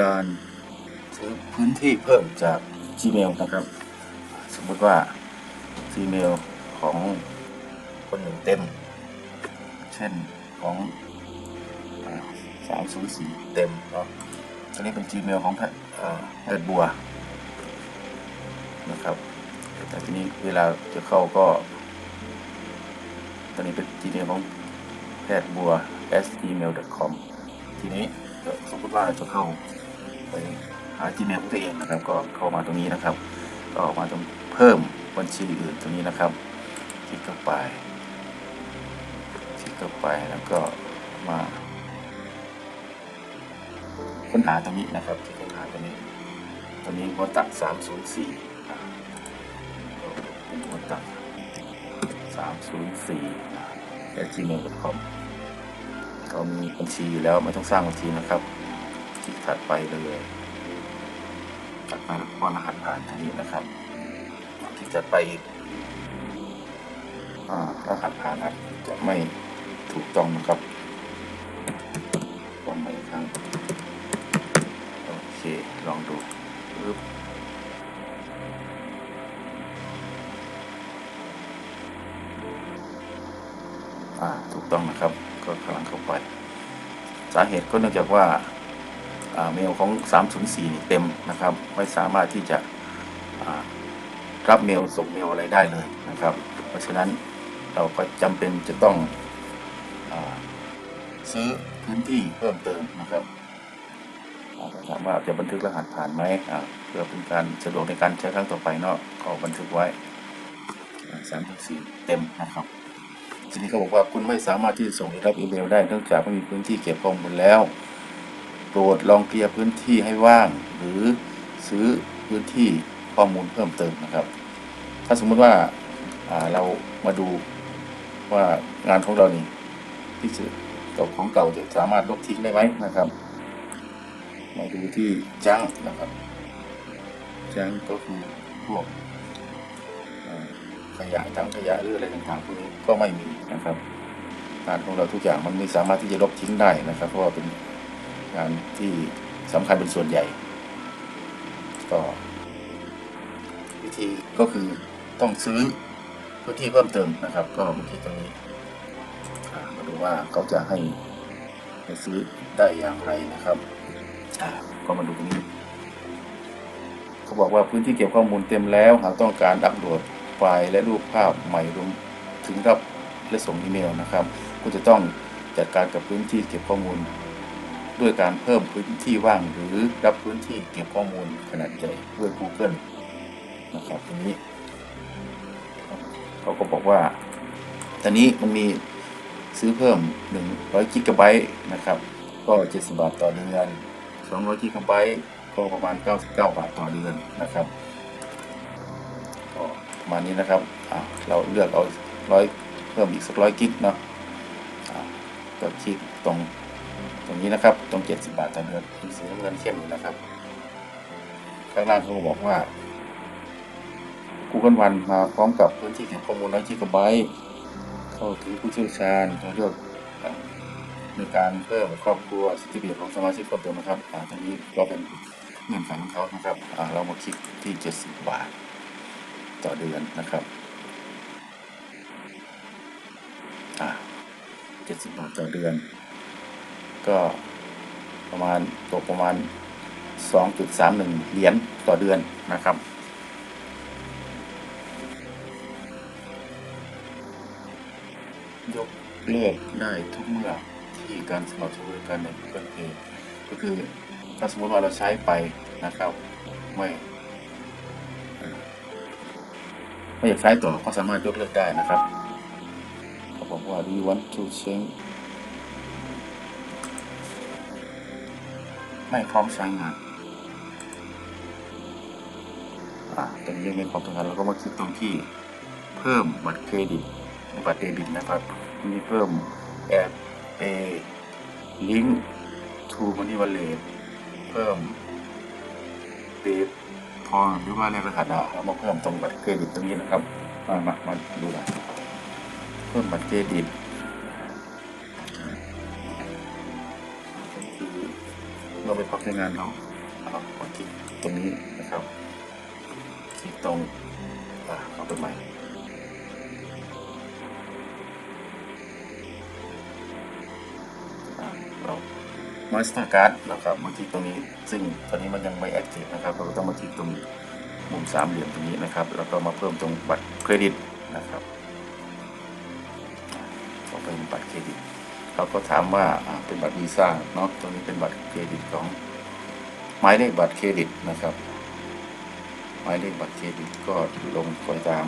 การซื้อพื้นที่เพิ่มจาก Gmail นะครับ สมมติว่า Gmail ของคนหนึ่งเต็ม เช่นของสามศูนย์สี่เต็มเนาะอันนี้เป็น Gmail ของแพทเอ่อแพทย์บัวนะครับแต่ทีนี้เวลาจะเข้าก็ ตอนนี้เป็น Gmail ของแพทย์บัว s gmail.com ทีนี้สมมติว่าจะเข้า ไปหา Gmail ของตัวเองนะครับ ก็เข้ามาตรงนี้นะครับ ก็ออกมาตรงเพิ่มบัญชีอื่นตรงนี้นะครับ คลิกเข้าไป คลิกเข้าไปแล้วก็มาค้นหาตรงนี้นะครับคลิกค้นหาตรงนี้ตรงนี้หัวตัด304อ่เป็นหัวตัด304 at gmail.com เรามีบัญชีอยู่แล้วไม่ต้องสร้างบัญชีนะครับ คลิกถัดไปเลยถัดไปแล้วก็รหัสผ่านทางนี้นะครับคลิกถัดไปอีกอ่ารหัสผ่านจจะไม่ถูกต้องนะครับลองใหม่ครั้งโอเค ลองดูปึ๊บอ่าถูกต้องนะครับ ก็กำลังเข้าไป สาเหตุก็เนื่องจากว่า เมลของ 304 นี่เต็มนะครับ ไม่สามารถที่จะอ่ารับเมลส่งเมลอะไรได้เลยนะครับ เพราะฉะนั้นเราก็จำเป็นจะต้องอซื้อพื้นที่เพิ่มเติมนะครับอ่าถามว่าจะบันทึกรหัสผ่านไหมเพื่อเป็นการสะดวกในการใช้ครั้งต่อไปเนาะก็บันทึกไว้สามถึงสี่เต็มนะครับทีนี้เขาบอกว่าคุณไม่สามารถที่จะส่งหรือรับอีเมลได้เนื่องจากไม่มีพื้นที่เก็บข้อมูลแล้ว ปรดลองเคลียร์พื้นที่ให้ว่าง หรือซื้อพื้นที่ข้อมูลเพิ่มเติมนะครับ ถ้าสมมติว่าาเรามาดูว่างานของเรานี่ที่จะกับของเก่าจะสามารถลบทิ้งได้ไหมนะครับ มาดูที่จังนะครับจังก็คือพวกขยะทั้งขยะหรืออะไรต่างๆพวกนี้ก็ไม่มีนะครับงานของเราทุกอย่างมันไม่สามารถที่จะลบทิ้งได้นะครับ เพราะว่าเป็น งานที่สำคัญเป็นส่วนใหญ่ ก็วิธีก็คือต้องซื้อพื้นที่เพิ่มเติมนะครับ ก็มาคลิกตรงนี้อ่ามาดูว่าเขาจะให้ให้ซื้อได้อย่างไรนะครับอ่าก็มาดูตรงนี้ เขาบอกว่าพื้นที่เก็บข้อมูลเต็มแล้ว หากต้องการอัปโหลดไฟล์และรูปภาพใหม่รวมถึงรับและส่งอีเมลนะครับ คุณจะต้องจัดการกับพื้นที่เก็บข้อมูล ด้วยการเพิ่มพื้นที่ว่างหรือรับพื้นที่เก็บข้อมูลขนาดใหญ่ด้วย Google นะครับตรงนี้ เขาก็บอกว่า ตอนนี้มันมีซื้อเพิ่ม 100กิกะไบต์นะครับ ก็ 70 บาทต่อเดือน 200กิกะไบต์ก็ประมาณ 99 บาทต่อเดือนนะครับก็ประมาณนี้นะครับเราเลือกเอาร้อยเพิ่มอีกสักร้อยกิกเนาะก็คลิกตรง ตรงนี้นะครับตรง 70 บาทต่อเดือนเป็นสีน้ำเงินเข้มอยู่นะครับ ข้างล่างเขาก็บอกว่า Google One มาพร้อมกับพื้นที่เก็บข้อมูล100 g b เข้าถึงผู้เชี่ยวชาญตัวเลือกในการเพิ่มครอบครัวสิทธิประโยชน์ของสมาชิกเพิ่มเติมนะครับอ่าตรงนี้ก็เป็นเงื่อนไขของเขานะครับอ่าเรามาคลิกที่ 70 บาทต่อเดือนนะครับอ่า70 บาทต่อเดือน ก็ประมาณตกประมาณ 2.31 เหรียญต่อเดือนนะครับ ยกเลิกได้ทุกเมื่อที่การสมัครใช้บริการใน Google Pay ก็คือถ้าสมมติว่าเราใช้ไปนะครับ ไม่ไม่อยากใช้ต่อก็สามารถยกเลิกได้นะครับเขาบอกว่า do you want to change ไม่พร้อมใช้งานตรงนี้ยังไม่พร้อมทำงานเราก็มาคลิกตรงที่เพิ่มบัตรเครดิตบัตรเดบิตนะครับ มีเพิ่มแอดเอลิงก์ทูมันนี่วอลเล็ตเพิ่มเปพอหรือว่าแลกรหัสดาวเรามาเพิ่มตรงบัตรเครดิตตรงนี้นะครับ มามามาดูหน่อยเพิ่มบัตรเครดิต เมื่อไปพักใช้งานเราเอามาคลิกตรงนี้นะครับคลิกตรงอ่าเอาไปใหม่เรามาสเตอร์การ์ดนะครับมาคลิกตรงนี้ ซึ่งตอนนี้มันยังไม่แอคทีฟนะครับ เราก็ต้องมาคลิกตรงมุมสามเหลี่ยมตรงนี้นะครับ แล้วก็มาเพิ่มตรงบัตรเครดิตนะครับก็เป็นบัตรเครดิต เขาก็ถามว่าเป็นบัตรวีซ่าเนาะตัวนี้เป็นบัตรเครดิตของหมายเลขบัตรเครดิตนะครับ หมายเลขบัตรเครดิตก็ลงคอยตาม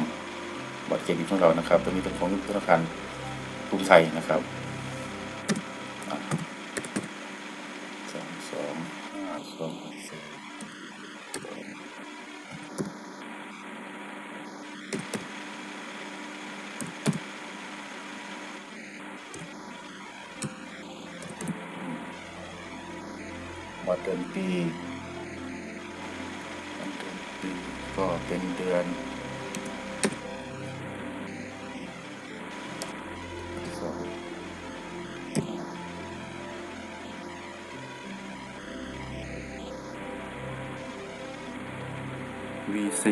บัตรเครดิตของเรานะครับ ตัวนี้เป็นของธนาคารกรุงไทยนะครับอะสองสองห้าสองสี่ วันเดือนปีวันเดือนปีก็เป็นเดือนสอง VC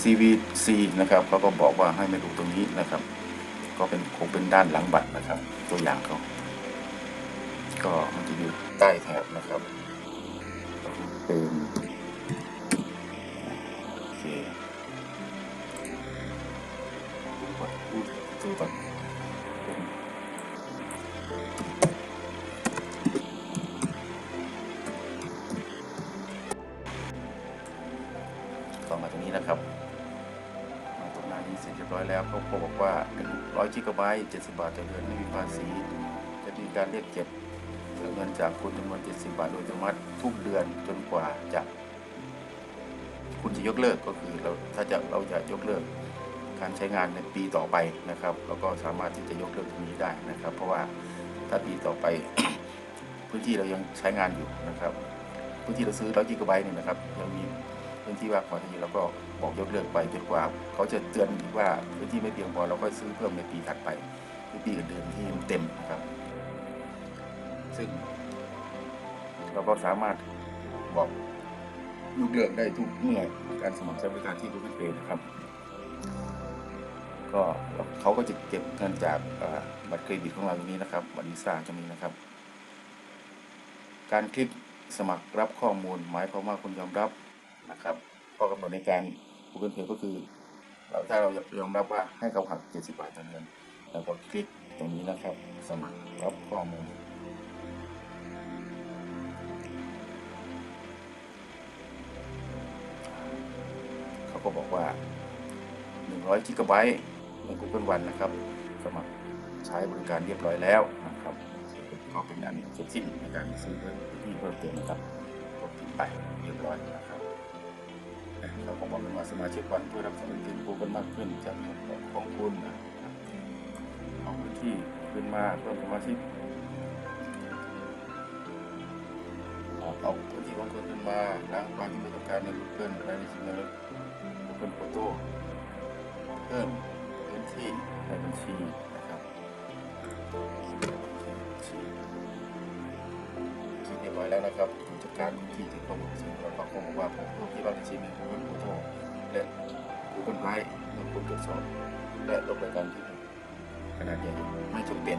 CVC นะครับเขาก็บอกว่าให้มาดูตรงนี้นะครับ ก็เป็นคงเป็นด้านหลังบัตรนะครับ ตัวอย่างเขา ก็มันจะอยู่ใต้แถบนะครับเป็นโอเคบัตรพูดตัวบัตรเป็นต่อมาตรงนี้นะครับมาตรงหน้านี้เสร็จเรียบร้อยแล้วเขาบอกว่า100กิกะไบต์70 บาทต่อเดือนไม่มีภาษีจะมีการเรียกเก็บ เงินจากคุณจำนวน 70 บาทโดยอัตโนมัติทุกเดือนจนกว่าจะ คุณจะยกเลิกก็คือเราถ้าจะเราจะยกเลิก การใช้งานในปีต่อไปนะครับเราก็สามารถที่จะยกเลิกตรงนี้ได้นะครับ เพราะว่าถ้าปีต่อไป พื้นที่เรายังใช้งานอยู่นะครับ พื้นที่เราซื้อ100กิกะไบต์เนี่ยนะครับยังมีพื้นที่ว่างพอที่เราก็บอกยกเลิกไปจนกว่า เขาจะเตือนอีกว่าพื้นที่ไม่เพียงพอเราก็ซื้อเพิ่มในปีถัดไปหรือปีอื่นๆที่มันเต็มนะครับ ซึ่ง เราก็สามารถบอกยกเลิกได้ทุกเมื่อการสมัครใช้บริการที่ Google Pay นะครับ ก็เขาก็จะเก็บเงินจากบัตรเครดิตของเราตรงนี้นะครับบัตรวีซ่าตรงนี้นะครับ การคลิกสมัครรับข้อมูล หมายความว่าคุณยอมรับนะครับข้อกำหนดในการ Google Pay ก็คือ เราถ้าเรายอมรับว่าให้เขาหัก 70 บาทต่อเดือนแล้วก็คลิกตรงนี้นะครับ สมัครรับข้อมูล บอกว่า 100กิกะไบต์ใน Google One นะครับสมัครใช้บริการเรียบร้อยแล้วนะครับก็เป็นอันเสร็จสิ้นในการซื้อเพิ่มที่เพิ่มเติมนะครับกดติดไปเรียบร้อยนะครับเราก็บอกกันว่าสมาชิกวันเพื่อรับสมัครเรียน Google มากขึ้นจากเงินของคุณนะครับเอาพื้นที่ขึ้นมาเพิ่มสมาชิกเอาเอาพื้นที่ของคุณขึ้นมาล้างความที่ไม่ต้องการใน Google และในชิม เลย Google Photo เพิ่มพื้นที่ในบัญชีนะครับคิดเรียบร้อยแล้วนะครับผู้จัดการที่ที่ข้อมูลซึ่งเราก็คงบอกว่าผมผู้ที่ว่าบัญชีมี Google Photo และ Google Drive เมื่อคุณตรวจสอบและลบรายการที่ขนาดใหญ่ไม่จำเป็น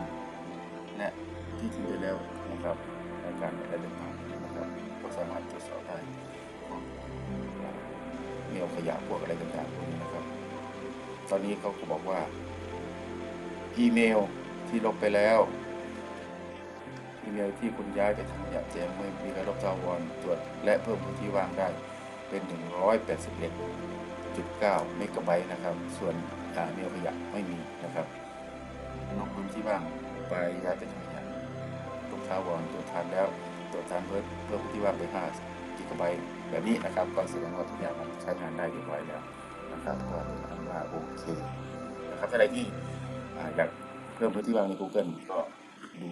ตอนนี้เขาก็บอกว่า อีเมลที่ลบไปแล้ว อีเมลที่คุณย้ายไปทำอยากแจ้งไม่มีการลบจาวรตรวจและเพิ่มพื้นที่ว่างได้เป็น 181.9เมกะไบต์นะครับ ส่วนอ่าเมลขยะไม่มีนะครับลบพื้นที่ว่างไปย้ายไปทำอยากลบจาวรตรวจทานแล้วตรวจทานเพิ่มเพิ่มพื้นที่ว่างไป5กิกะไบต์แบบนี้นะครับ ก็แสดงว่าทุกอย่างมันใช้งานได้เรียบร้อยแล้ว นะครับก็ถือว่าโอเคนะครับถ้าใครที่อยากเพิ่มพื้นที่วางใน Google ก็ดู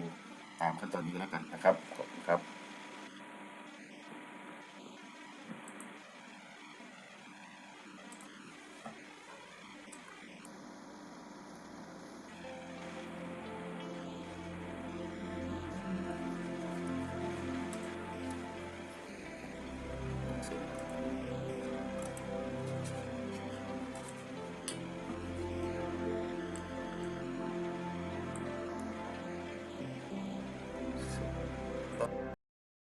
ตามขั้นตอนนี้แล้วกันนะครับขอบคุณครับ